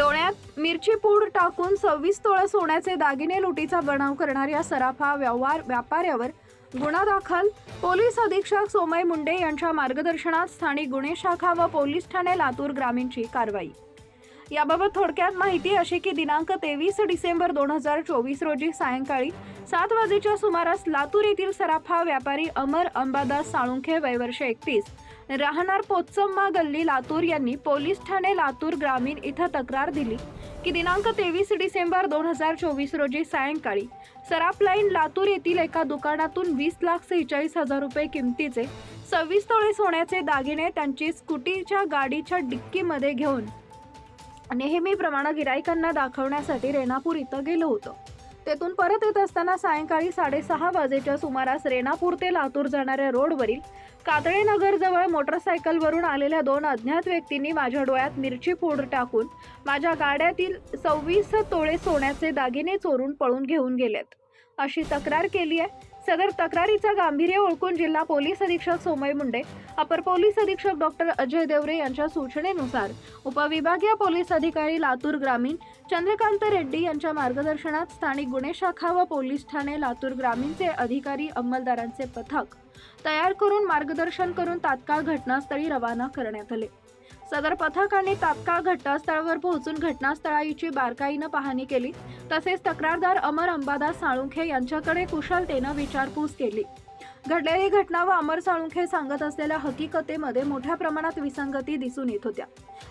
डोळ्यात मिरची पूड टाकून सव्वीस तोळा सोन्याचे दागिने लुटीचा बनाव करणाऱ्या सराफा व्यवहार व्यापाऱ्यावर गुन्हा दाखल. पोलीस अधीक्षक सोमय मुंडे यांच्या मार्गदर्शनात स्थानिक गुन्हे शाखा व पोलीस ठाणे लातूर ग्रामीणची कारवाई. याबाबत थोडक्यात माहिती अशी की दिनांक तेवीस डिसेंबर दोन हजार चोवीस रोजी सायंकाळी सात वाजेच्या सुमारास लातूर येथील सराफा व्यापारी अमर अंबादास साळुंखे वयवर्ष एकतीस राहणार पोत्सम्मा गल्ली लातूर यांनी पोलीस ठाणे लातूर ग्रामीण इथं तक्रार दिली की दिनांक तेवीस डिसेंबर दोन हजार चोवीस रोजी सायंकाळी सराफ लाईन लातूर येथील एका दुकानातून वीस लाख सेहेचाळीस हजार रुपये किमतीचे सव्वीस तोळे सोन्याचे दागिने त्यांची स्कूटीच्या गाडीच्या डिक्कीमध्ये घेऊन नेहमीप्रमाणे गिराईकांना दाखवण्यासाठी रेणापूर इथं गेलो होतो. तेथून परत येत असताना सायंकाळी साडेसहा वाजेच्या सुमारास रेणापूर ते लातूर जाणाऱ्या रोडवरील कातळे नगरजवळ मोटरसायकलवरून आलेल्या दोन अज्ञात व्यक्तींनी माझ्या डोळ्यात मिरची फोड टाकून माझ्या गाड्यातील सव्वीस तोळे सोन्याचे दागिने चोरून पळून घेऊन गेलेत. अशी तक्रार केली आहे. सदर तक्रारीचा गांभीर्य ओळखून जिल्हा पोलीस अधीक्षक सोमय मुंडे अपर पोलीस अधीक्षक डॉक्टर अजय देवरे यांच्या सूचनेनुसार उपविभागीय पोलीस अधिकारी लातूर ग्रामीण चंद्रकांत रेड्डी यांच्या मार्गदर्शनात स्थानिक गुन्हे शाखा व पोलीस ठाणे लातूर ग्रामीणचे अधिकारी अंमलदारांचे पथक तयार करून मार्गदर्शन करून तात्काळ घटनास्थळी रवाना करण्यात आले. सदर पथकाने तात्काळ घटनास्थळावर पोहोचून घटनास्थळाची बारकाईनं पाहणी केली. तसेच तक्रारदार अमर अंबादास साळुंखे यांच्याकडे कुशलतेनं विचारपूस केली. घडलेली घटना व अमर साळुंखे सांगत असलेल्या हकीकतेमध्ये मोठ्या प्रमाणात विसंगती दिसून येत होत्या.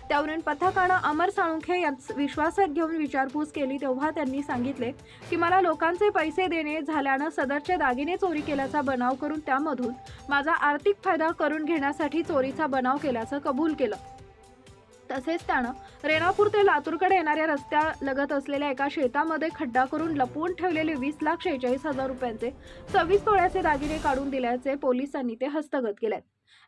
त्यावरून पथकानं अमर साळुंखे याच विश्वासात घेऊन विचारपूस केली तेव्हा त्यांनी सांगितले की मला लोकांचे पैसे देणे झाल्यानं सदरचे दागिने चोरी केल्याचा बनाव करून त्यामधून माझा आर्थिक फायदा करून घेण्यासाठी चोरीचा बनाव केल्याचं कबूल केलं. तसेच त्यानं रेणापूर ते लातूरकडे येणाऱ्या रस्त्या लगत असलेल्या एका शेतामध्ये खड्डा करून लपवून ठेवलेले वीस लाख शेहेचाळीस हजार रुपयांचे सव्वीस तोळ्याचे दागिने काढून दिल्याचे पोलिसांनी ते हस्तगत केलेत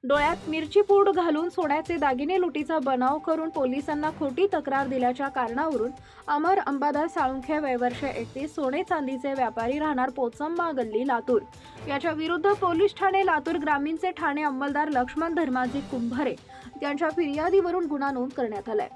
डोळ्यात मिरची पूड घालून सोन्याचे दागिने लुटीचा बनाव करून पोलिसांना खोटी तक्रार दिल्याच्या कारणावरून अमर अंबादास साळुंखे वयवर्ष एकतीस सोने चांदीचे व्यापारी राहणार पोचंबा गल्ली लातूर. याच्या विरुद्ध पोलीस ठाणे लातूर ग्रामीणचे ठाणे अंमलदार लक्ष्मण धर्माजी कुंभारे यांच्या फिर्यादीवरून गुन्हा नोंद करण्यात आलाय.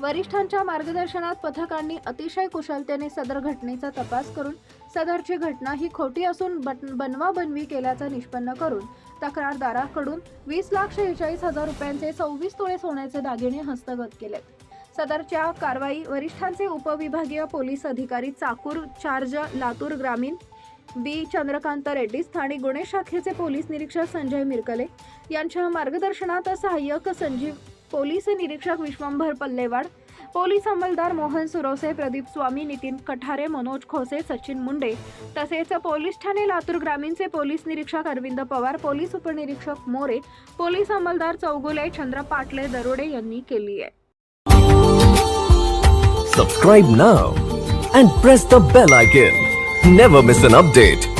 वरिष्ठांच्या मार्गदर्शनात पथकांनी अतिशय कुशलतेने सदर घटनेचा तपास करून सदरची घटना ही खोटी असून बनवा बनवाबनवी केल्याचं निष्पन्न करून तक्रारदाराकडून वीस लाख शेहेचाळीस हजार रुपयांचे सव्वीस तोळे सोन्याचे दागिने हस्तगत केलेत सदरच्या कारवाई वरिष्ठांचे उपविभागीय पोलीस अधिकारी चाकूर चार्ज लातूर ग्रामीण बी चंद्रकांत रेड्डी स्थानिक गुन्हे शाखेचे पोलीस निरीक्षक संजय मिरकले यांच्या मार्गदर्शनात सहाय्यक संजीव पोलीस निरीक्षक विश्वंभर पल्लेवाड पोलीस अंमलदार मोहन सुरवसे प्रदीप स्वामी नितीन कठारे मनोज खोसे सचिन मुंडे तसेच पोलीस ठाणे लातूर ग्रामीणचे पोलीस निरीक्षक अरविंद पवार पोलीस उपनिरीक्षक मोरे पोलीस अंमलदार चौगुले चंद्र पाटले दरोडे यांनी केली आहे Subscribe now and press the bell icon. Never miss an update.